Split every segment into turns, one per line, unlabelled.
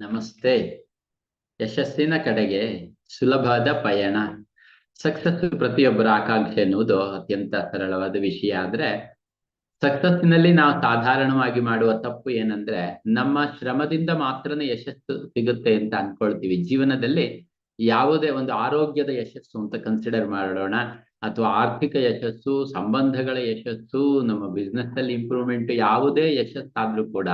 ನಮಸ್ತೆ. ಯಶಸ್ಸಿನ ಕಡೆಗೆ ಸುಲಭದ ಪಯಣ. ಸಕ್ಸಸ್ ಪ್ರತಿಯೊಬ್ಬರ ಆಕಾಂಕ್ಷೆ ಎನ್ನುವುದು ಅತ್ಯಂತ ಸರಳವಾದ ವಿಷಯ ಆದ್ರೆ ಸಕ್ಸಸ್ನಲ್ಲಿ ನಾವು ಸಾಧಾರಣವಾಗಿ ಮಾಡುವ ತಪ್ಪು ಏನಂದ್ರೆ, ನಮ್ಮ ಶ್ರಮದಿಂದ ಮಾತ್ರನೇ ಯಶಸ್ಸು ಸಿಗುತ್ತೆ ಅಂತ ಅನ್ಕೊಳ್ತೀವಿ. ಜೀವನದಲ್ಲಿ ಯಾವುದೇ ಒಂದು ಆರೋಗ್ಯದ ಯಶಸ್ಸು ಅಂತ ಕನ್ಸಿಡರ್ ಮಾಡೋಣ. ಅಥವಾ ಆರ್ಥಿಕ ಯಶಸ್ಸು, ಸಂಬಂಧಗಳ ಯಶಸ್ಸು, ನಮ್ಮ ಬಿಸ್ನೆಸ್ ಅಲ್ಲಿ ಇಂಪ್ರೂವ್ಮೆಂಟ್ ಯಾವುದೇ ಯಶಸ್ಸಾದ್ರೂ ಕೂಡ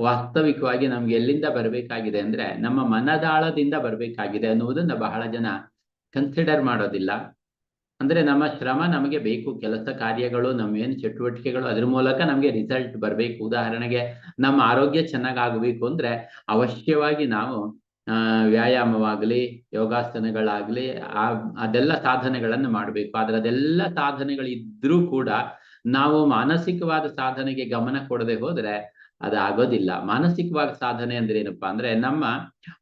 ವಾಸ್ತವಿಕವಾಗಿ ನಮ್ಗೆ ಎಲ್ಲಿಂದ ಬರಬೇಕಾಗಿದೆ ಅಂದ್ರೆ ನಮ್ಮ ಮನದಾಳದಿಂದ ಬರಬೇಕಾಗಿದೆ ಅನ್ನುವುದನ್ನ ಬಹಳ ಜನ ಕನ್ಸಿಡರ್ ಮಾಡೋದಿಲ್ಲ. ಅಂದ್ರೆ ನಮ್ಮ ಶ್ರಮ ನಮಗೆ ಬೇಕು, ಕೆಲಸ ಕಾರ್ಯಗಳು, ನಮ್ಮ ಏನ್ ಚಟುವಟಿಕೆಗಳು, ಅದ್ರ ಮೂಲಕ ನಮಗೆ ರಿಸಲ್ಟ್ ಬರಬೇಕು. ಉದಾಹರಣೆಗೆ ನಮ್ಮ ಆರೋಗ್ಯ ಚೆನ್ನಾಗಾಗಬೇಕು ಅಂದ್ರೆ ಅವಶ್ಯವಾಗಿ ನಾವು ವ್ಯಾಯಾಮವಾಗ್ಲಿ, ಯೋಗಾಸನಗಳಾಗ್ಲಿ, ಆ, ಅದೆಲ್ಲ ಸಾಧನೆಗಳನ್ನು ಮಾಡಬೇಕು. ಆದ್ರೆ ಅದೆಲ್ಲ ಸಾಧನೆಗಳಿದ್ರೂ ಕೂಡ ನಾವು ಮಾನಸಿಕವಾದ ಸಾಧನೆಗೆ ಗಮನ ಕೊಡದೆ ಹೋದ್ರೆ ಅದಾಗೋದಿಲ್ಲ. ಮಾನಸಿಕವಾಗಿ ಸಾಧನೆ ಅಂದ್ರೆ ಏನಪ್ಪಾ ಅಂದ್ರೆ ನಮ್ಮ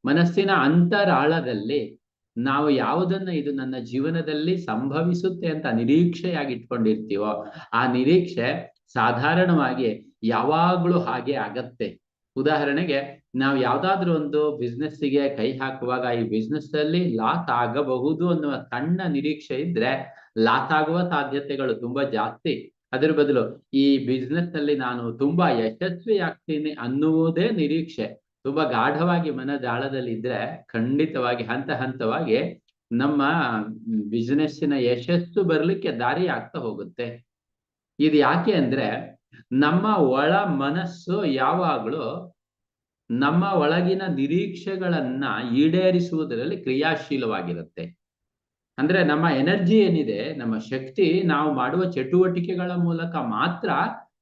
ಮನಸ್ಸಿನ ಅಂತರಾಳದಲ್ಲಿ ನಾವು ಯಾವುದನ್ನ ಇದು ನನ್ನ ಜೀವನದಲ್ಲಿ ಸಂಭವಿಸುತ್ತೆ ಅಂತ ನಿರೀಕ್ಷೆಯಾಗಿ ಇಟ್ಕೊಂಡಿರ್ತೀವೋ ಆ ನಿರೀಕ್ಷೆ ಸಾಧಾರಣವಾಗಿ ಯಾವಾಗ್ಲೂ ಹಾಗೆ ಆಗತ್ತೆ. ಉದಾಹರಣೆಗೆ ನಾವು ಯಾವ್ದಾದ್ರು ಒಂದು ಬಿಸ್ನೆಸ್ಸಿಗೆ ಕೈ ಹಾಕುವಾಗ ಈ ಬಿಸ್ನೆಸ್ ಅಲ್ಲಿ ಲಾಸ್ ಆಗಬಹುದು ಅನ್ನುವ ಸಣ್ಣ ನಿರೀಕ್ಷೆ ಇದ್ರೆ ಲಾಸ್ ಆಗುವ ಸಾಧ್ಯತೆಗಳು ತುಂಬಾ ಜಾಸ್ತಿ. ಅದ್ರ ಬದಲು ಈ ಬಿಸ್ನೆಸ್ ಅಲ್ಲಿ ನಾನು ತುಂಬಾ ಯಶಸ್ವಿ ಆಗ್ತೀನಿ ಅನ್ನುವುದೇ ನಿರೀಕ್ಷೆ. ತುಂಬಾ ಗಾಢವಾಗಿ ಮನದಾಳದಲ್ಲಿ ಇದ್ರೆ ಖಂಡಿತವಾಗಿ, ಹಂತ ಹಂತವಾಗಿ ನಮ್ಮ ಬಿಸ್ನೆಸ್ಸಿನ ಯಶಸ್ಸು ಬರ್ಲಿಕ್ಕೆ ದಾರಿ ಆಗ್ತಾ ಹೋಗುತ್ತೆ. ಇದು ಯಾಕೆ ಅಂದ್ರೆ ನಮ್ಮ ಒಳ ಮನಸ್ಸು ಯಾವಾಗಲೂ ನಮ್ಮ ಒಳಗಿನ ನಿರೀಕ್ಷೆಗಳನ್ನ ಈಡೇರಿಸುವುದರಲ್ಲಿ ಕ್ರಿಯಾಶೀಲವಾಗಿರುತ್ತೆ. ಅಂದ್ರೆ ನಮ್ಮ ಎನರ್ಜಿ ಏನಿದೆ, ನಮ್ಮ ಶಕ್ತಿ ನಾವು ಮಾಡುವ ಚಟುವಟಿಕೆಗಳ ಮೂಲಕ ಮಾತ್ರ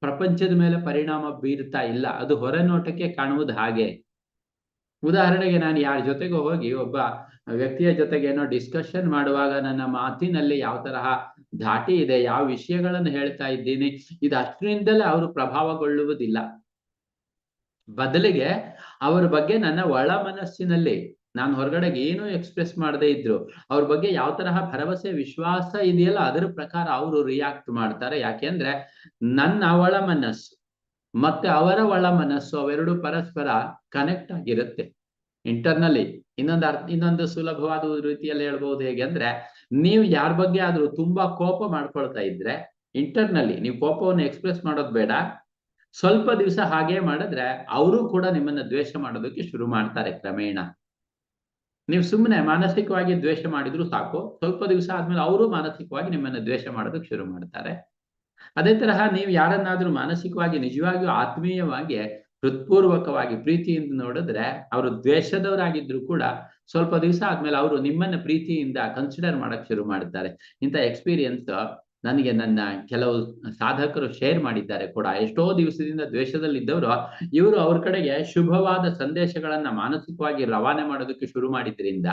ಪ್ರಪಂಚದ ಮೇಲೆ ಪರಿಣಾಮ ಬೀರ್ತಾ ಇಲ್ಲ. ಅದು ಹೊರನೋಟಕ್ಕೆ ಕಾಣುವುದು ಹಾಗೆ. ಉದಾಹರಣೆಗೆ ನಾನು ಯಾರ ಜೊತೆಗೂ ಹೋಗಿ ಒಬ್ಬ ವ್ಯಕ್ತಿಯ ಜೊತೆಗೆ ಏನೋ ಡಿಸ್ಕಷನ್ ಮಾಡುವಾಗ ನನ್ನ ಮಾತಿನಲ್ಲಿ ಯಾವ ತರಹ ಧಾಟಿ ಇದೆ, ಯಾವ ವಿಷಯಗಳನ್ನು ಹೇಳ್ತಾ ಇದ್ದೀನಿ, ಇದು ಅಷ್ಟರಿಂದಲೇ ಅವರು ಪ್ರಭಾವಗೊಳ್ಳುವುದಿಲ್ಲ. ಬದಲಿಗೆ ಅವರ ಬಗ್ಗೆ ನನ್ನ ಒಳ ಮನಸ್ಸಿನಲ್ಲಿ ನಾನು ಹೊರಗಡೆಗೆ ಏನು ಎಕ್ಸ್ಪ್ರೆಸ್ ಮಾಡದೇ ಇದ್ರು. ಅವ್ರ ಬಗ್ಗೆ ಯಾವ ತರಹ ಭರವಸೆ, ವಿಶ್ವಾಸ ಇದೆಯಲ್ಲ, ಅದರ ಪ್ರಕಾರ ಅವರು ರಿಯಾಕ್ಟ್ ಮಾಡ್ತಾರೆ. ಯಾಕೆಂದ್ರೆ ನನ್ನ ಒಳ ಮನಸ್ಸು ಮತ್ತೆ ಅವರ ಒಳ ಮನಸ್ಸು ಅವೆರಡು ಪರಸ್ಪರ ಕನೆಕ್ಟ್ ಆಗಿರುತ್ತೆ. ಇಂಟರ್ನಲಿ ಇನ್ನೊಂದು ಅರ್ಥ, ಇನ್ನೊಂದು ಸುಲಭವಾದ ರೀತಿಯಲ್ಲಿ ಹೇಳ್ಬಹುದು ಹೇಗೆ ಅಂದ್ರೆ ನೀವು ಯಾರ ಬಗ್ಗೆ ಆದ್ರೂ ತುಂಬಾ ಕೋಪ ಮಾಡ್ಕೊಳ್ತಾ ಇದ್ರೆ ಇಂಟರ್ನಲ್ಲಿ ನೀವು ಕೋಪವನ್ನು ಎಕ್ಸ್ಪ್ರೆಸ್ ಮಾಡೋದು ಬೇಡ. ಸ್ವಲ್ಪ ದಿವಸ ಹಾಗೆ ಮಾಡಿದ್ರೆ ಅವರು ಕೂಡ ನಿಮ್ಮನ್ನ ದ್ವೇಷ ಮಾಡೋದಕ್ಕೆ ಶುರು ಮಾಡ್ತಾರೆ ಕ್ರಮೇಣ. ನೀವು ಸುಮ್ಮನೆ ಮಾನಸಿಕವಾಗಿ ದ್ವೇಷ ಮಾಡಿದ್ರು ಸಾಕು. ಸ್ವಲ್ಪ ದಿವಸ ಆದ್ಮೇಲೆ ಅವರು ಮಾನಸಿಕವಾಗಿ ನಿಮ್ಮನ್ನ ದ್ವೇಷ ಮಾಡೋದಕ್ಕೆ ಶುರು ಮಾಡ್ತಾರೆ. ಅದೇ ತರಹ ನೀವು ಯಾರನ್ನಾದ್ರೂ ಮಾನಸಿಕವಾಗಿ, ನಿಜವಾಗಿಯೂ ಆತ್ಮೀಯವಾಗಿ, ಹೃತ್ಪೂರ್ವಕವಾಗಿ ಪ್ರೀತಿಯಿಂದ ನೋಡಿದ್ರೆ ಅವರು ದ್ವೇಷದವರಾಗಿದ್ರು ಕೂಡ ಸ್ವಲ್ಪ ದಿವಸ ಆದ್ಮೇಲೆ ಅವರು ನಿಮ್ಮನ್ನ ಪ್ರೀತಿಯಿಂದ ಕನ್ಸಿಡರ್ ಮಾಡಕ್ ಶುರು ಮಾಡ್ತಾರೆ. ಇಂಥ ಎಕ್ಸ್ಪೀರಿಯನ್ಸ್ ನನಗೆ ನನ್ನ ಕೆಲವು ಸಾಧಕರು ಶೇರ್ ಮಾಡಿದ್ದಾರೆ ಕೂಡ. ಎಷ್ಟೋ ದಿವಸದಿಂದ ದ್ವೇಷದಲ್ಲಿದ್ದವರು, ಇವರು ಅವ್ರ ಕಡೆಗೆ ಶುಭವಾದ ಸಂದೇಶಗಳನ್ನ ಮಾನಸಿಕವಾಗಿ ರವಾನೆ ಮಾಡೋದಕ್ಕೆ ಶುರು ಮಾಡಿದ್ರಿಂದ,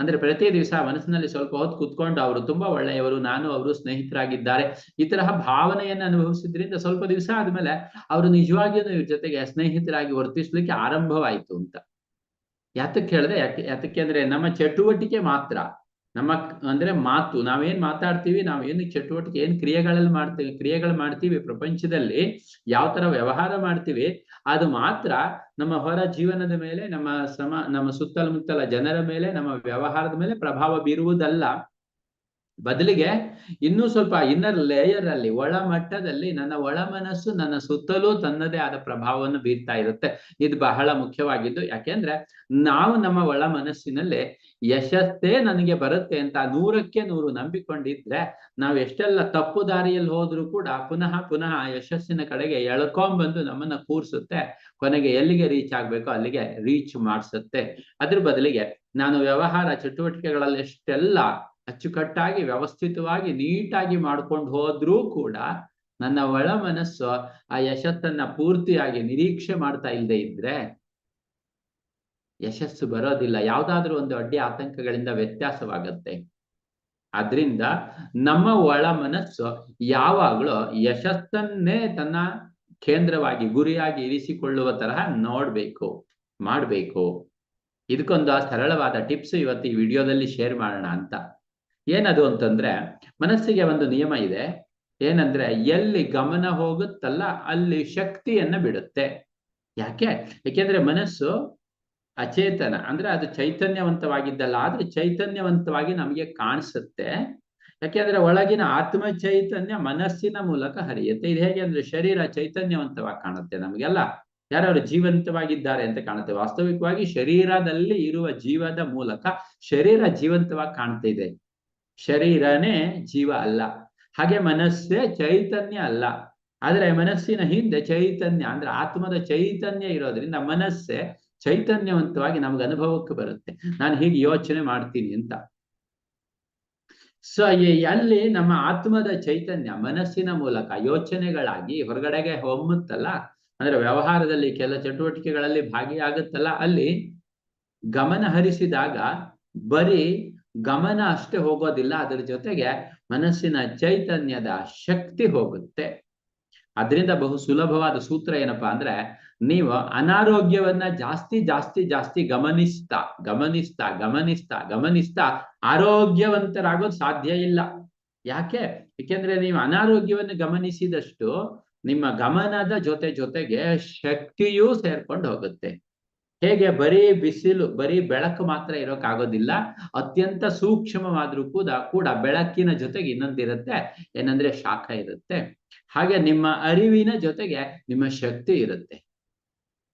ಅಂದ್ರೆ ಪ್ರತಿ ದಿವಸ ಮನಸ್ಸಿನಲ್ಲಿ ಸ್ವಲ್ಪ ಹೊತ್ತು ಕುತ್ಕೊಂಡು ಅವರು ತುಂಬಾ ಒಳ್ಳೆಯವರು, ನಾನು ಅವರು ಸ್ನೇಹಿತರಾಗಿದ್ದಾರೆ, ಈ ತರಹ ಭಾವನೆಯನ್ನು ಅನುಭವಿಸಿದ್ರಿಂದ ಸ್ವಲ್ಪ ದಿವಸ ಆದ್ಮೇಲೆ ಅವರು ನಿಜವಾಗಿಯೂ ಇವ್ರ ಜೊತೆಗೆ ಸ್ನೇಹಿತರಾಗಿ ವರ್ತಿಸ್ಲಿಕ್ಕೆ ಆರಂಭವಾಯಿತು ಅಂತ. ಯಾತಕ್ಕೆ ಹೇಳಿದ್ರೆ ಯಾಕೆ, ಯಾತಕ್ಕೆ ಅಂದ್ರೆ ನಮ್ಮ ಚಟುವಟಿಕೆ ಮಾತ್ರ. ನಮ್ಮ ಅಂದ್ರೆ ಮಾತು, ನಾವೇನ್ ಮಾತಾಡ್ತೀವಿ, ನಾವ್ ಏನ್ ಚಟುವಟಿಕೆ, ಏನ್ ಕ್ರಿಯೆಗಳಲ್ಲಿ ಮಾಡ್ತೀವಿ ಕ್ರಿಯೆಗಳು ಮಾಡ್ತೀವಿ ಪ್ರಪಂಚದಲ್ಲಿ, ಯಾವ ತರ ವ್ಯವಹಾರ ಮಾಡ್ತೀವಿ, ಅದು ಮಾತ್ರ ನಮ್ಮ ಹೊರ ಜೀವನದ ಮೇಲೆ, ನಮ್ಮ ಸಮ, ನಮ್ಮ ಸುತ್ತಮುತ್ತಲ ಜನರ ಮೇಲೆ, ನಮ್ಮ ವ್ಯವಹಾರದ ಮೇಲೆ ಪ್ರಭಾವ ಬೀರುವುದಲ್ಲ. ಬದಲಿಗೆ ಇನ್ನೂ ಸ್ವಲ್ಪ ಇನ್ನರ್ ಲೇಯರ್ ಅಲ್ಲಿ ಒಳ ಮಟ್ಟದಲ್ಲಿ ನನ್ನ ಒಳ ಮನಸ್ಸು ನನ್ನ ಸುತ್ತಲೂ ತನ್ನದೇ ಆದ ಪ್ರಭಾವವನ್ನು ಬೀರ್ತಾ ಇರುತ್ತೆ. ಇದು ಬಹಳ ಮುಖ್ಯವಾಗಿದ್ದು, ಯಾಕೆಂದ್ರೆ ನಾವು ನಮ್ಮ ಒಳ ಮನಸ್ಸಿನಲ್ಲಿ ಯಶಸ್ಸೇ ನನಗೆ ಬರುತ್ತೆ ಅಂತ ನೂರಕ್ಕೆ ನೂರು ನಂಬಿಕೊಂಡಿದ್ರೆ, ನಾವು ಎಷ್ಟೆಲ್ಲ ತಪ್ಪು ದಾರಿಯಲ್ಲಿ ಹೋದ್ರೂ ಕೂಡ ಪುನಃ ಪುನಃ ಯಶಸ್ಸಿನ ಕಡೆಗೆ ಎಳ್ಕೊಂಡ್ಬಂದು ನಮ್ಮನ್ನ ಕೂರ್ಸುತ್ತೆ. ಕೊನೆಗೆ ಎಲ್ಲಿಗೆ ರೀಚ್ ಆಗ್ಬೇಕೋ ಅಲ್ಲಿಗೆ ರೀಚ್ ಮಾಡಿಸುತ್ತೆ. ಅದ್ರ ಬದಲಿಗೆ ನಾನು ವ್ಯವಹಾರ ಚಟುವಟಿಕೆಗಳಲ್ಲಿ ಎಷ್ಟೆಲ್ಲ ಅಚ್ಚುಕಟ್ಟಾಗಿ, ವ್ಯವಸ್ಥಿತವಾಗಿ, ನೀಟಾಗಿ ಮಾಡ್ಕೊಂಡು ಹೋದ್ರೂ ಕೂಡ ನನ್ನ ಒಳ ಮನಸ್ಸು ಆ ಯಶಸ್ಸನ್ನ ಪೂರ್ತಿಯಾಗಿ ನಿರೀಕ್ಷೆ ಮಾಡ್ತಾ ಇಲ್ಲದೆ ಇದ್ರೆ ಯಶಸ್ಸು ಬರೋದಿಲ್ಲ. ಯಾವ್ದಾದ್ರೂ ಒಂದು ಅಡ್ಡಿ ಆತಂಕಗಳಿಂದ ವ್ಯತ್ಯಾಸವಾಗತ್ತೆ. ಆದ್ರಿಂದ ನಮ್ಮ ಒಳ ಮನಸ್ಸು ಯಾವಾಗ್ಲೂ ಯಶಸ್ಸನ್ನೇ ತನ್ನ ಕೇಂದ್ರವಾಗಿ, ಗುರಿಯಾಗಿ ಇರಿಸಿಕೊಳ್ಳುವ ತರಹ ನೋಡ್ಬೇಕು, ಮಾಡ್ಬೇಕು. ಇದಕ್ಕೊಂದು ಸರಳವಾದ ಟಿಪ್ಸ್ ಇವತ್ತು ಈ ವಿಡಿಯೋದಲ್ಲಿ ಶೇರ್ ಮಾಡೋಣ ಅಂತ. ಏನದು ಅಂತಂದ್ರೆ ಮನಸ್ಸಿಗೆ ಒಂದು ನಿಯಮ ಇದೆ. ಏನಂದ್ರೆ ಎಲ್ಲಿ ಗಮನ ಹೋಗುತ್ತಲ್ಲ ಅಲ್ಲಿ ಶಕ್ತಿಯನ್ನ ಬಿಡುತ್ತೆ. ಯಾಕೆ? ಯಾಕೆಂದ್ರೆ ಮನಸ್ಸು ಅಚೇತನ, ಅಂದ್ರೆ ಅದು ಚೈತನ್ಯವಂತವಾಗಿದ್ದಲ್ಲ, ಆದ್ರೆ ಚೈತನ್ಯವಂತವಾಗಿ ನಮಗೆ ಕಾಣಿಸುತ್ತೆ. ಯಾಕೆಂದ್ರೆ ಒಳಗಿನ ಆತ್ಮ ಚೈತನ್ಯ ಮನಸ್ಸಿನ ಮೂಲಕ ಹರಿಯುತ್ತೆ. ಇದು ಹೇಗೆ ಅಂದ್ರೆ ಶರೀರ ಚೈತನ್ಯವಂತವಾಗಿ ಕಾಣುತ್ತೆ ನಮಗೆಲ್ಲ. ಯಾರು ಜೀವಂತವಾಗಿದ್ದಾರೆ ಅಂತ ಕಾಣುತ್ತೆ. ವಾಸ್ತವಿಕವಾಗಿ ಶರೀರದಲ್ಲಿ ಇರುವ ಜೀವದ ಮೂಲಕ ಶರೀರ ಜೀವಂತವಾಗಿ ಕಾಣ್ತಾ ಇದೆ. ಶರೀರನೇ ಜೀವ ಅಲ್ಲ. ಹಾಗೆ ಮನಸ್ಸೇ ಚೈತನ್ಯ ಅಲ್ಲ. ಆದ್ರೆ ಮನಸ್ಸಿನ ಹಿಂದೆ ಚೈತನ್ಯ, ಅಂದ್ರೆ ಆತ್ಮದ ಚೈತನ್ಯ ಇರೋದ್ರಿಂದ ಮನಸ್ಸೇ ಚೈತನ್ಯವಂತವಾಗಿ ನಮ್ಗೆ ಅನುಭವಕ್ಕೆ ಬರುತ್ತೆ. ನಾನು ಹೀಗೆ ಯೋಚನೆ ಮಾಡ್ತೀನಿ ಅಂತ. ಸೊ ಅಲ್ಲಿ ನಮ್ಮ ಆತ್ಮದ ಚೈತನ್ಯ, ಮನಸ್ಸಿನ ಮೂಲಕ ಯೋಚನೆಗಳಾಗಿ ಹೊರಗಡೆಗೆ ಹೊಮ್ಮುತ್ತಲ್ಲ? ಅಂದ್ರೆ ವ್ಯವಹಾರದಲ್ಲಿ ಕೆಲ ಚಟುವಟಿಕೆಗಳಲ್ಲಿ ಭಾಗಿಯಾಗುತ್ತಲ್ಲ? ಅಲ್ಲಿ ಗಮನ ಹರಿಸಿದಾಗ ಬರೀ ಗಮನ ಅಷ್ಟೇ ಹೋಗೋದಿಲ್ಲ. ಅದರ ಜೊತೆಗೆ ಮನಸ್ಸಿನ ಚೈತನ್ಯದ ಶಕ್ತಿ ಹೋಗುತ್ತೆ. ಅದರಿಂದ ಬಹು ಸುಲಭವಾದ ಸೂತ್ರ ಏನಪ್ಪಾ ಅಂದ್ರೆ, ನೀವು ಅನಾರೋಗ್ಯವನ್ನ ಜಾಸ್ತಿ ಜಾಸ್ತಿ ಜಾಸ್ತಿ ಗಮನಿಸ್ತಾ ಗಮನಿಸ್ತಾ ಗಮನಿಸ್ತಾ ಗಮನಿಸ್ತಾ ಆರೋಗ್ಯವಂತರಾಗೋದು ಸಾಧ್ಯ ಇಲ್ಲ. ಯಾಕೆ? ಏಕೆಂದ್ರೆ ನೀವು ಅನಾರೋಗ್ಯವನ್ನು ಗಮನಿಸಿದಷ್ಟು ನಿಮ್ಮ ಗಮನದ ಜೊತೆ ಜೊತೆಗೆ ಶಕ್ತಿಯೂ ಸೇರ್ಕೊಂಡು ಹೋಗುತ್ತೆ. ಹೇಗೆ ಬರೀ ಬಿಸಿಲು, ಬರೀ ಬೆಳಕು ಮಾತ್ರ ಇರೋಕ್ಕಾಗೋದಿಲ್ಲ ಅತ್ಯಂತ ಸೂಕ್ಷ್ಮವಾದ್ರೂ ಕೂಡ ಕೂಡ ಬೆಳಕಿನ ಜೊತೆಗೆ ಇನ್ನೊಂದಿರುತ್ತೆ ಏನಂದ್ರೆ ಶಾಖ ಇರುತ್ತೆ. ಹಾಗೆ ನಿಮ್ಮ ಅರಿವಿನ ಜೊತೆಗೆ ನಿಮ್ಮ ಶಕ್ತಿ ಇರುತ್ತೆ.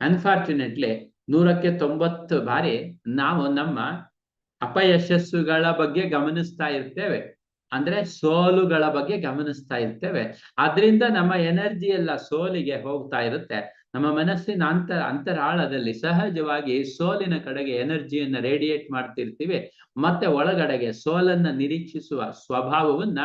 ಅನ್ಫಾರ್ಚುನೇಟ್ಲಿ ನೂರಕ್ಕೆ ತೊಂಬತ್ತು ಬಾರಿ ನಾವು ನಮ್ಮ ಅಪಯಶಸ್ಸುಗಳ ಬಗ್ಗೆ ಗಮನಿಸ್ತಾ ಇರ್ತೇವೆ. ಅಂದ್ರೆ ಸೋಲುಗಳ ಬಗ್ಗೆ ಗಮನಿಸ್ತಾ ಇರ್ತೇವೆ. ಅದರಿಂದ ನಮ್ಮ ಎನರ್ಜಿ ಎಲ್ಲ ಸೋಲಿಗೆ ಹೋಗ್ತಾ ಇರುತ್ತೆ. ನಮ್ಮ ಮನಸ್ಸಿನ ಅಂತ ಅಂತರಾಳದಲ್ಲಿ ಸಹಜವಾಗಿ ಸೋಲಿನ ಕಡೆಗೆ ಎನರ್ಜಿಯನ್ನ ರೇಡಿಯೇಟ್ ಮಾಡ್ತಿರ್ತೀವಿ. ಮತ್ತೆ ಒಳಗಡೆಗೆ ಸೋಲನ್ನ ನಿರೀಕ್ಷಿಸುವ ಸ್ವಭಾವವನ್ನ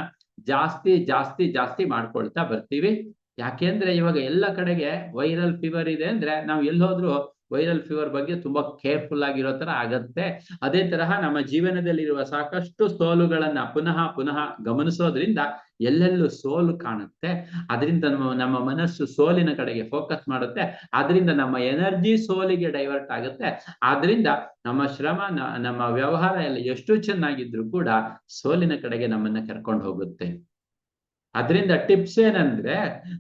ಜಾಸ್ತಿ ಜಾಸ್ತಿ ಜಾಸ್ತಿ ಮಾಡ್ಕೊಳ್ತಾ ಬರ್ತೀವಿ. ಯಾಕೆಂದ್ರೆ ಇವಾಗ ಎಲ್ಲ ಕಡೆಗೆ ವೈರಲ್ ಫೀವರ್ ಇದೆ ಅಂದ್ರೆ ನಾವು ಎಲ್ಲೋದ್ರೂ ವೈರಲ್ ಫೀವರ್ ಬಗ್ಗೆ ತುಂಬಾ ಕೇರ್ಫುಲ್ ಆಗಿರೋ ತರ ಆಗತ್ತೆ. ಅದೇ ತರಹ ನಮ್ಮ ಜೀವನದಲ್ಲಿರುವ ಸಾಕಷ್ಟು ಸೋಲುಗಳನ್ನ ಪುನಃ ಪುನಃ ಗಮನಿಸೋದ್ರಿಂದ ಎಲ್ಲೆಲ್ಲೂ ಸೋಲು ಕಾಣುತ್ತೆ. ಅದರಿಂದ ನಮ್ಮ ಮನಸ್ಸು ಸೋಲಿನ ಕಡೆಗೆ ಫೋಕಸ್ ಮಾಡುತ್ತೆ. ಅದರಿಂದ ನಮ್ಮ ಎನರ್ಜಿ ಸೋಲಿಗೆ ಡೈವರ್ಟ್ ಆಗುತ್ತೆ. ಆದ್ರಿಂದ ನಮ್ಮ ಶ್ರಮ ನಮ್ಮ ವ್ಯವಹಾರ ಎಲ್ಲ ಎಷ್ಟು ಚೆನ್ನಾಗಿದ್ರು ಕೂಡ ಸೋಲಿನ ಕಡೆಗೆ ನಮ್ಮನ್ನ ಕರ್ಕೊಂಡು ಹೋಗುತ್ತೆ. ಅದರಿಂದ ಟಿಪ್ಸ್ ಏನಂದ್ರೆ,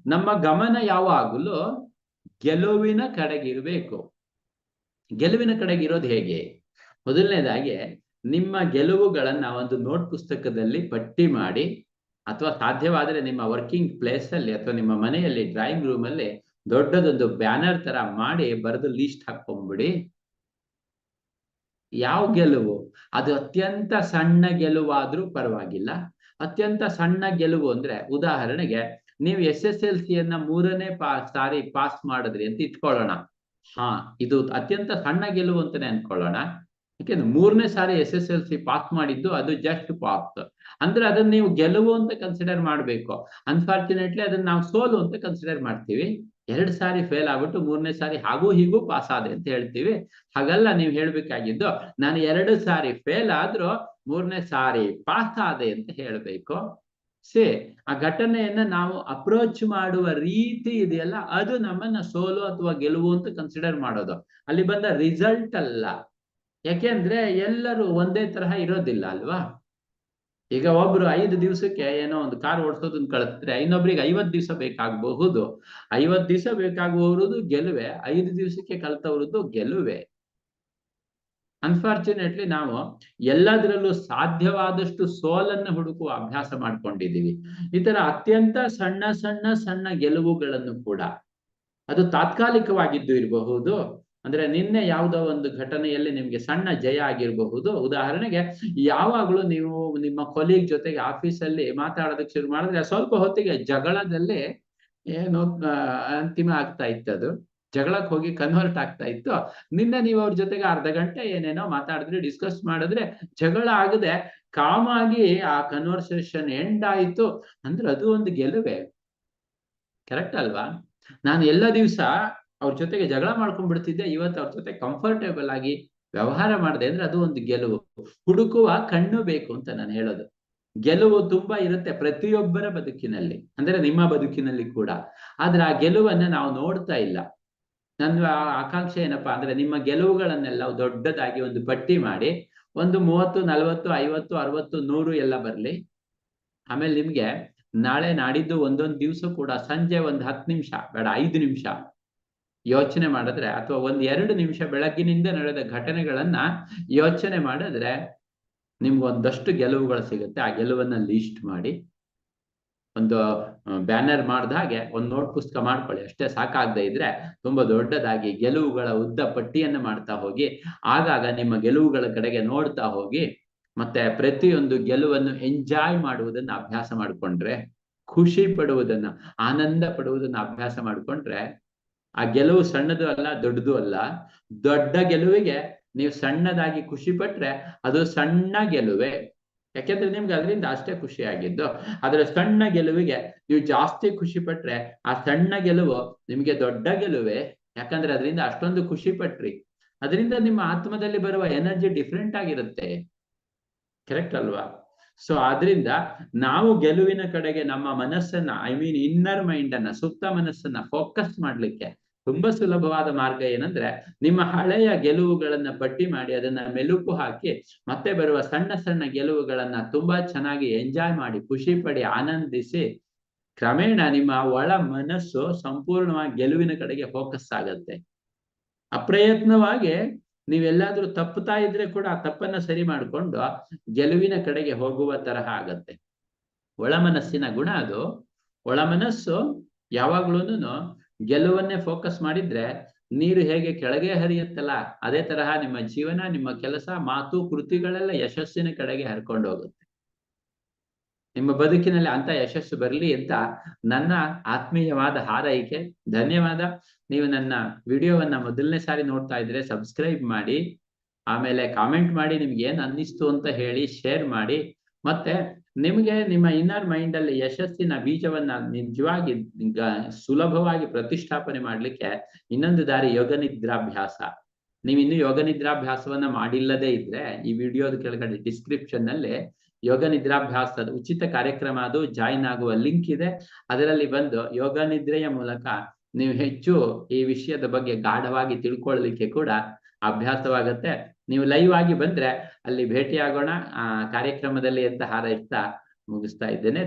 ನಮ್ಮ ಗಮನ ಯಾವಾಗಲೂ ಗೆಲುವಿನ ಕಡೆಗಿರ್ಬೇಕು ಗೆಲುವಿನ ಕಡೆಗೆ ಇರೋದು ಹೇಗೆ? ಮೊದಲನೇದಾಗಿ ನಿಮ್ಮ ಗೆಲುವುಗಳನ್ನ ಒಂದು ನೋಟ್ ಪುಸ್ತಕದಲ್ಲಿ ಪಟ್ಟಿ ಮಾಡಿ ಅಥವಾ ಸಾಧ್ಯವಾದರೆ ನಿಮ್ಮ ವರ್ಕಿಂಗ್ ಪ್ಲೇಸ್ ಅಲ್ಲಿ ಅಥವಾ ನಿಮ್ಮ ಮನೆಯಲ್ಲಿ ಡ್ರಾಯಿಂಗ್ ರೂಮ್ ಅಲ್ಲಿ ದೊಡ್ಡದೊಂದು ಬ್ಯಾನರ್ ತರ ಮಾಡಿ ಬರೆದು ಲೀಸ್ಟ್ ಹಾಕೊಂಡ್ಬಿಡಿ ಯಾವ ಗೆಲುವು? ಅದು ಅತ್ಯಂತ ಸಣ್ಣ ಗೆಲುವಾದ್ರೂ ಪರವಾಗಿಲ್ಲ. ಅತ್ಯಂತ ಸಣ್ಣ ಗೆಲುವು ಅಂದ್ರೆ ಉದಾಹರಣೆಗೆ ನೀವು ಎಸ್ ಎಸ್ ಎಲ್ ಸಿಯನ್ನ ಮೂರನೇ ಪಾ ಸಾರಿ ಪಾಸ್ ಮಾಡಿದ್ರಿ ಅಂತ ಇಟ್ಕೊಳ್ಳೋಣ. ಹಾ, ಇದು ಅತ್ಯಂತ ಸಣ್ಣ ಗೆಲುವು ಅಂತಾನೆ ಅನ್ಕೊಳ್ಳೋಣ. ಯಾಕೆಂದ್ರೆ ಮೂರನೇ ಸಾರಿ S S L C pass ಮಾಡಿದ್ದು ಅದು ಜಸ್ಟ್ ಪಾಸ್ ಅಂದ್ರೆ ಅದನ್ನ ನೀವು ಗೆಲುವು ಅಂತ ಕನ್ಸಿಡರ್ ಮಾಡ್ಬೇಕು. ಅನ್ಫಾರ್ಚುನೇಟ್ಲಿ ಅದನ್ನ ನಾವು ಸೋಲು ಅಂತ ಕನ್ಸಿಡರ್ ಮಾಡ್ತೀವಿ. ಎರಡ್ ಸಾರಿ ಫೇಲ್ ಆಗ್ಬಿಟ್ಟು ಮೂರನೇ ಸಾರಿ ಹಾಗೂ ಹೀಗೂ ಪಾಸ್ ಆದೆ ಅಂತ ಹೇಳ್ತೀವಿ. ಹಾಗಲ್ಲ, ನೀವು ಹೇಳ್ಬೇಕಾಗಿದ್ದು, ನಾನು ಎರಡು ಸಾರಿ ಫೇಲ್ ಆದ್ರೂ ಮೂರನೇ ಸಾರಿ ಪಾಸ್ ಆದೆ ಅಂತ ಹೇಳ್ಬೇಕು. ಸೇ, ಆ ಘಟನೆಯನ್ನ ನಾವು ಅಪ್ರೋಚ್ ಮಾಡುವ ರೀತಿ ಇದೆಯಲ್ಲ, ಅದು ನಮ್ಮನ್ನ ಸೋಲು ಅಥವಾ ಗೆಲುವು ಅಂತ ಕನ್ಸಿಡರ್ ಮಾಡೋದು. ಅಲ್ಲಿ ಬಂದ ರಿಸಲ್ಟ್ ಅಲ್ಲ. ಯಾಕೆಂದ್ರೆ ಎಲ್ಲರೂ ಒಂದೇ ತರಹ ಇರೋದಿಲ್ಲ ಅಲ್ವಾ? ಈಗ ಒಬ್ರು ಐದು ದಿವಸಕ್ಕೆ ಏನೋ ಒಂದು ಕಾರ್ ಓಡಿಸೋದನ್ನ ಕಳಿಸಿದ್ರೆ ಇನ್ನೊಬ್ರಿಗೆ ಐವತ್ತು ದಿವಸ ಬೇಕಾಗಬಹುದು. ಐವತ್ತು ದಿವಸ ಬೇಕಾಗುವವ್ರದ್ದು ಗೆಲುವೆ, ಐದು ದಿವಸಕ್ಕೆ ಕಲ್ತವ್ರದ್ದು ಗೆಲುವೆ. ಅನ್ಫಾರ್ಚುನೇಟ್ಲಿ ನಾವು ಎಲ್ಲದರಲ್ಲೂ ಸಾಧ್ಯವಾದಷ್ಟು ಸೋಲನ್ನು ಹುಡುಕುವ ಅಭ್ಯಾಸ ಮಾಡ್ಕೊಂಡಿದ್ದೀವಿ. ಈ ತರ ಅತ್ಯಂತ ಸಣ್ಣ ಸಣ್ಣ ಸಣ್ಣ ಗೆಲುವುಗಳನ್ನು ಕೂಡ ಅದು ತಾತ್ಕಾಲಿಕವಾಗಿದ್ದು ಇರಬಹುದು. ಅಂದ್ರೆ ನಿನ್ನೆ ಯಾವುದೋ ಒಂದು ಘಟನೆಯಲ್ಲಿ ನಿಮ್ಗೆ ಸಣ್ಣ ಜಯ ಆಗಿರಬಹುದು. ಉದಾಹರಣೆಗೆ ಯಾವಾಗ್ಲೂ ನೀವು ನಿಮ್ಮ ಕೊಲೀಗ್ ಜೊತೆಗೆ ಆಫೀಸಲ್ಲಿ ಮಾತಾಡೋದಕ್ಕೆ ಶುರು ಮಾಡಿದ್ರೆ ಸ್ವಲ್ಪ ಹೊತ್ತಿಗೆ ಜಗಳದಲ್ಲಿ ಏನು ಅಂತಿಮ ಆಗ್ತಾ ಇತ್ತದು. ಜಗಳಕ್ಕೆ ಹೋಗಿ ಕನ್ವರ್ಟ್ ಆಗ್ತಾ ಇತ್ತು. ನಿನ್ನೆ ನೀವು ಅವ್ರ ಜೊತೆಗೆ ಅರ್ಧ ಗಂಟೆ ಏನೇನೋ ಮಾತಾಡಿದ್ರೆ ಡಿಸ್ಕಸ್ ಮಾಡಿದ್ರೆ ಜಗಳ ಆಗದೆ. ಕಾಮಾಗಿ ಆ ಕನ್ವರ್ಸೇಷನ್ ಎಂಡ್ ಆಯ್ತು. ಅಂದ್ರೆ ಅದು ಒಂದು ಗೆಲುವೆ. ಕರೆಕ್ಟ್ ಅಲ್ವಾ? ನಾನು ಎಲ್ಲ ದಿವಸ ಅವ್ರ ಜೊತೆಗೆ ಜಗಳ ಮಾಡ್ಕೊಂಡ್ಬಿಡ್ತಿದ್ದೆ. ಇವತ್ತು ಅವ್ರ ಜೊತೆ ಕಂಫರ್ಟೇಬಲ್ ಆಗಿ ವ್ಯವಹಾರ ಮಾಡಿದೆ ಅಂದ್ರೆ ಅದು ಒಂದು ಗೆಲುವು. ಹುಡುಕುವ ಕಣ್ಣು ಬೇಕು ಅಂತ ನಾನು ಹೇಳೋದು. ಗೆಲುವು ತುಂಬಾ ಇರುತ್ತೆ ಪ್ರತಿಯೊಬ್ಬರ ಬದುಕಿನಲ್ಲಿ. ಅಂದ್ರೆ ನಿಮ್ಮ ಬದುಕಿನಲ್ಲಿ ಕೂಡ. ಆದ್ರೆ ಆ ಗೆಲುವನ್ನ ನಾವು ನೋಡ್ತಾ ಇಲ್ಲ. ನನ್ನ ಆಕಾಂಕ್ಷೆ ಏನಪ್ಪಾ ಅಂದ್ರೆ ನಿಮ್ಮ ಗೆಲುವುಗಳನ್ನೆಲ್ಲ ದೊಡ್ಡದಾಗಿ ಒಂದು ಪಟ್ಟಿ ಮಾಡಿ ಒಂದು ಮೂವತ್ತು, ನಲವತ್ತು, ಐವತ್ತು, ಅರವತ್ತು, ನೂರು ಎಲ್ಲ ಬರ್ಲಿ. ಆಮೇಲೆ ನಿಮ್ಗೆ ನಾಳೆ ನಾಡಿದ್ದು ಒಂದೊಂದು ದಿವಸ ಕೂಡ ಸಂಜೆ ಒಂದು ಹತ್ತು ನಿಮಿಷ, ಬೇಡ ಐದು ನಿಮಿಷ ಯೋಚನೆ ಮಾಡಿದ್ರೆ ಅಥವಾ ಒಂದ್ ಎರಡು ನಿಮಿಷ ಬೆಳಗ್ಗಿನಿಂದ ನಡೆದ ಘಟನೆಗಳನ್ನ ಯೋಚನೆ ಮಾಡಿದ್ರೆ ನಿಮ್ಗೊಂದಷ್ಟು ಗೆಲುವುಗಳು ಸಿಗುತ್ತೆ. ಆ ಗೆಲುವನ್ನ ಲೀಸ್ಟ್ ಮಾಡಿ. ಒಂದು ಬ್ಯಾನರ್ ಮಾಡ್ದ ಹಾಗೆ ಒಂದು ನೋಟ್ ಪುಸ್ತಕ ಮಾಡ್ಕೊಳ್ಳಿ. ಅಷ್ಟೇ ಸಾಕಾಗದೆ ಇದ್ರೆ ತುಂಬಾ ದೊಡ್ಡದಾಗಿ ಗೆಲುವುಗಳ ಉದ್ದ ಪಟ್ಟಿಯನ್ನು ಮಾಡ್ತಾ ಹೋಗಿ, ಆಗಾಗ ನಿಮ್ಮ ಗೆಲುವುಗಳ ಕಡೆಗೆ ನೋಡ್ತಾ ಹೋಗಿ, ಮತ್ತೆ ಪ್ರತಿಯೊಂದು ಗೆಲುವನ್ನು ಎಂಜಾಯ್ ಮಾಡುವುದನ್ನು ಅಭ್ಯಾಸ ಮಾಡ್ಕೊಂಡ್ರೆ, ಖುಷಿ ಪಡುವುದನ್ನ, ಆನಂದ ಪಡುವುದನ್ನ ಅಭ್ಯಾಸ ಮಾಡ್ಕೊಂಡ್ರೆ, ಆ ಗೆಲುವು ಸಣ್ಣದು ಅಲ್ಲ, ದೊಡ್ಡದು ಅಲ್ಲ, ದೊಡ್ಡ ಗೆಲುವಿಗೆ ನೀವು ಸಣ್ಣದಾಗಿ ಖುಷಿ ಪಟ್ರೆ ಅದು ಸಣ್ಣ ಗೆಲುವೆ. ಯಾಕೆಂದ್ರೆ ನಿಮ್ಗೆ ಅದರಿಂದ ಅಷ್ಟೇ ಖುಷಿ ಆಗಿದ್ದು, ಆದ್ರೆ ಸಣ್ಣ ಗೆಲುವಿಗೆ ನೀವು ಜಾಸ್ತಿ ಖುಷಿ ಪಟ್ರೆ ಆ ಸಣ್ಣ ಗೆಲುವು ನಿಮ್ಗೆ ದೊಡ್ಡ ಗೆಲುವೆ. ಯಾಕಂದ್ರೆ ಅದರಿಂದ ಅಷ್ಟೊಂದು ಖುಷಿ ಪಟ್ರಿ. ಅದರಿಂದ ನಿಮ್ಮ ಆತ್ಮದಲ್ಲಿ ಬರುವ ಎನರ್ಜಿ ಡಿಫ್ರೆಂಟ್ ಆಗಿರುತ್ತೆ. ಕರೆಕ್ಟ್ ಅಲ್ವಾ? ಸೊ ಆದ್ರಿಂದ ನಾವು ಗೆಲುವಿನ ಕಡೆಗೆ ನಮ್ಮ ಮನಸ್ಸನ್ನ ಐ ಮೀನ್ ಇನ್ನರ್ ಮೈಂಡ್ ಅನ್ನ ಸುತ್ತ ಮನಸ್ಸನ್ನ ಫೋಕಸ್ ಮಾಡ್ಲಿಕ್ಕೆ ತುಂಬಾ ಸುಲಭವಾದ ಮಾರ್ಗ ಏನಂದ್ರೆ ನಿಮ್ಮ ಹಳೆಯ ಗೆಲುವುಗಳನ್ನ ಪಟ್ಟಿ ಮಾಡಿ ಅದನ್ನ ಮೆಲುಕು ಹಾಕಿ ಮತ್ತೆ ಬರುವ ಸಣ್ಣ ಸಣ್ಣ ಗೆಲುವುಗಳನ್ನ ತುಂಬಾ ಚೆನ್ನಾಗಿ ಎಂಜಾಯ್ ಮಾಡಿ ಖುಷಿ ಪಡಿ ಆನಂದಿಸಿ ಕ್ರಮೇಣ ನಿಮ್ಮ ಒಳ ಮನಸ್ಸು ಸಂಪೂರ್ಣವಾಗಿ ಗೆಲುವಿನ ಕಡೆಗೆ ಫೋಕಸ್ ಆಗತ್ತೆ. ಅಪ್ರಯತ್ನವಾಗಿ ನೀವೆಲ್ಲಾದ್ರೂ ತಪ್ಪುತ್ತಾ ಇದ್ರೆ ಕೂಡ ಆ ತಪ್ಪನ್ನ ಸರಿ ಮಾಡಿಕೊಂಡು ಗೆಲುವಿನ ಕಡೆಗೆ ಹೋಗುವ ತರಹ ಆಗತ್ತೆ. ಒಳ ಮನಸ್ಸಿನ ಗುಣ ಅದು. ಒಳ ಮನಸ್ಸು ಯಾವಾಗ್ಲೂನು ಗೆಲುವನ್ನೇ ಫೋಕಸ್ ಮಾಡಿದ್ರೆ ನೀರು ಹೇಗೆ ಕೆಳಗೆ ಹರಿಯುತ್ತಲ್ಲ, ಅದೇ ತರಹ ನಿಮ್ಮ ಜೀವನ, ನಿಮ್ಮ ಕೆಲಸ, ಮಾತು, ಕೃತಿಗಳೆಲ್ಲ ಯಶಸ್ಸಿನ ಕಡೆಗೆ ಹರ್ಕೊಂಡು ಹೋಗುತ್ತೆ. ನಿಮ್ಮ ಬದುಕಿನಲ್ಲಿ ಅಂತ ಯಶಸ್ಸು ಬರಲಿ ಅಂತ ನನ್ನ ಆತ್ಮೀಯವಾದ ಹಾರೈಕೆ. ಧನ್ಯವಾದ. ನೀವು ನನ್ನ ವಿಡಿಯೋವನ್ನ ಮೊದಲನೇ ಸಾರಿ ನೋಡ್ತಾ ಇದ್ರೆ ಸಬ್ಸ್ಕ್ರೈಬ್ ಮಾಡಿ, ಆಮೇಲೆ ಕಾಮೆಂಟ್ ಮಾಡಿ ನಿಮ್ಗೆ ಏನ್ ಅನ್ನಿಸ್ತು ಅಂತ ಹೇಳಿ ಶೇರ್ ಮಾಡಿ, ಮತ್ತೆ ನಿಮಗೆ ನಿಮ್ಮ ಇನ್ನರ್ ಮೈಂಡ್ ಅಲ್ಲಿ ಯಶಸ್ಸಿನ ಬೀಜವನ್ನ ನಿಜವಾಗಿ ಸುಲಭವಾಗಿ ಪ್ರತಿಷ್ಠಾಪನೆ ಮಾಡ್ಲಿಕ್ಕೆ ಇನ್ನೊಂದು ದಾರಿ ಯೋಗ ನಿದ್ರಾಭ್ಯಾಸ ನೀವು ಇನ್ನು ಯೋಗ ನಿದ್ರಾಭ್ಯಾಸವನ್ನ ಮಾಡಿಲ್ಲದೆ ಇದ್ರೆ ಈ ವಿಡಿಯೋದ ಕೆಳಗಡೆ ಡಿಸ್ಕ್ರಿಪ್ಷನ್ನಲ್ಲಿ ಯೋಗ ನಿದ್ರಾಭ್ಯಾಸದ ಉಚಿತ ಕಾರ್ಯಕ್ರಮ ಅದು ಜಾಯಿನ್ ಆಗುವ ಲಿಂಕ್ ಇದೆ. ಅದರಲ್ಲಿ ಬಂದು ಯೋಗ ನಿದ್ರೆಯ ಮೂಲಕ ನೀವು ಹೆಚ್ಚು ಈ ವಿಷಯದ ಬಗ್ಗೆ ಗಾಢವಾಗಿ ತಿಳ್ಕೊಳ್ಳಲಿಕ್ಕೆ ಕೂಡ ಅಭ್ಯಾಸವಾಗತ್ತೆ. ನೀವು ಲೈವ್ ಆಗಿ ಬಂದ್ರೆ ಅಲ್ಲಿ ಭೇಟಿಯಾಗೋಣ ಆ ಕಾರ್ಯಕ್ರಮದಲ್ಲಿ ಅಂತ ಹಾರೈಸ್ತಾ ಮುಗಿಸ್ತಾ ಇದ್ದೇನೆ.